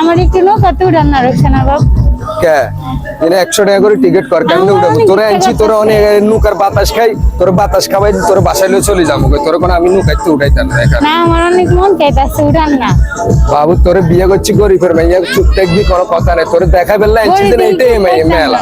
আমার একটু রান্না উড়ান না বাবু কে? এনে একশো টাকা করে টিকিট কর উঠাবো? তোরা আনছি তোরা অনেক নৌকার বাতাস খাই তোর বাতাস খাবাই তোর বাসায় লয়ে চলে যাব তোর কোনো আমি নৌকাইতে উঠাইতাম না এখানে। না আমার অনেক মন চাইতেছে উড়ান না। বাবু তোরে বিয়ে করছি গরিবের মাইয়া চুপ থাকবি কোনো কথা নেই। তোরে দেখা পেলে আনছি দিন এইটাই মাইয়া মেলা।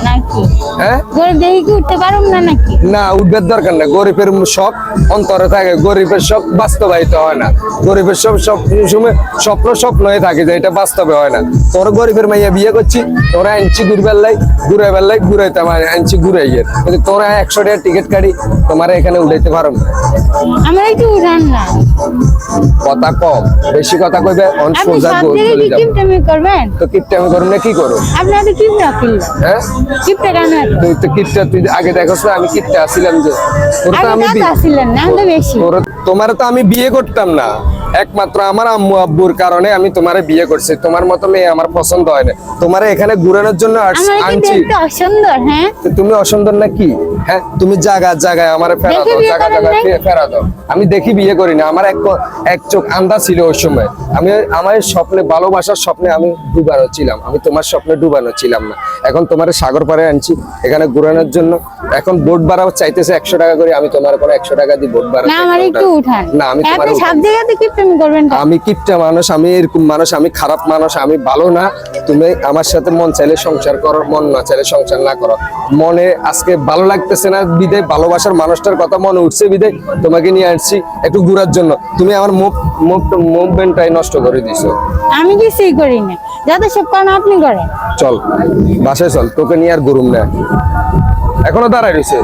হ্যাঁ? গরিব দেখি কি উঠতে পারুম না নাকি? না উঠবার দরকার না গরিবের সব অন্তরে থাকে গরিবের সব বাস্তবায়িত হয় না। গরিবের সব সব সময় স্বপ্ন স্বপ্ন হয়ে থাকে যে এটা বাস্তবে হয় না। তোর গরিবের মাইয়া বিয়ে করছি তোরা আনছি ঘুরবার লাই ঘুরে বেলাই ঘুরাইতাম আনছি ঘুরাই গিয়ে তোরা একশো টাকা টিকিট কাটি তোমার এখানে উঠাইতে পারো না। আমার একটু উড়ান না। কথা কম বেশি কথা কইবে অন সোজা চলে যাব। কিপটামি করবেন? তো না কি করো আপনি আগে কিপটা কিনল হ্যাঁ? কিপটা কেন তুই তো কিপটা তুই আগে দেখোস না আমি কিপটা আসছিলাম যে তোর তো আমি দাদা না তো বেশি। তোমার তো আমি বিয়ে করতাম না। একমাত্র আমার আম্মু আব্বুর কারণে আমি তোমারে বিয়ে করছি। তোমার মতো মেয়ে আমার পছন্দ হয় না। তোমারে এখানে ঘুরানোর জন্য আনছি। হ্যাঁ? তুমি অসুন্দর না কি? হ্যাঁ তুমি জায়গা জায়গায় আমার ফেরা দাও জায়গা করেন জায়গা ফেরা দাও। আমি দেখি বিয়ে করি না আমার এক এক চোখ আন্দা ছিল ওই সময়। আমি আমার স্বপ্নে ভালোবাসার স্বপ্নে আমি ডুবানো ছিলাম। আমি তোমার স্বপ্নে ডুবানো ছিলাম না। এখন তোমার সাগর পাড়ে আনছি এখানে ঘুরানোর জন্য। এখন বোট ভাড়া চাইতেছে একশো টাকা করে আমি তোমার কোনো একশো টাকা দিই বোট ভাড়া না আমার একটু উঠান। না আমি তোমার সব জায়গাতে কিপটামি করবেন আমি কিপটা মানুষ আমি এরকম মানুষ আমি খারাপ মানুষ আমি ভালো না। তুমি আমার সাথে মন চাইলে সংসার করো মন না চাইলে সংসার না করো। মনে আজকে ভালো লাগতেছে না বিদায় ভালোবাসার মানুষটার কথা মনে উঠছে বিদায় তোমাকে নিয়ে আসছি একটু ঘুরার জন্য। তুমি আমার মুভ মুভমেন্টটাই নষ্ট করে দিছো। আমি কিছুই করি না যত সব কারণ আপনি করেন। চল বাসায় চল তোকে নিয়ে আর ঘুরুম না। এখনও দাঁড়ায় রয়েছে।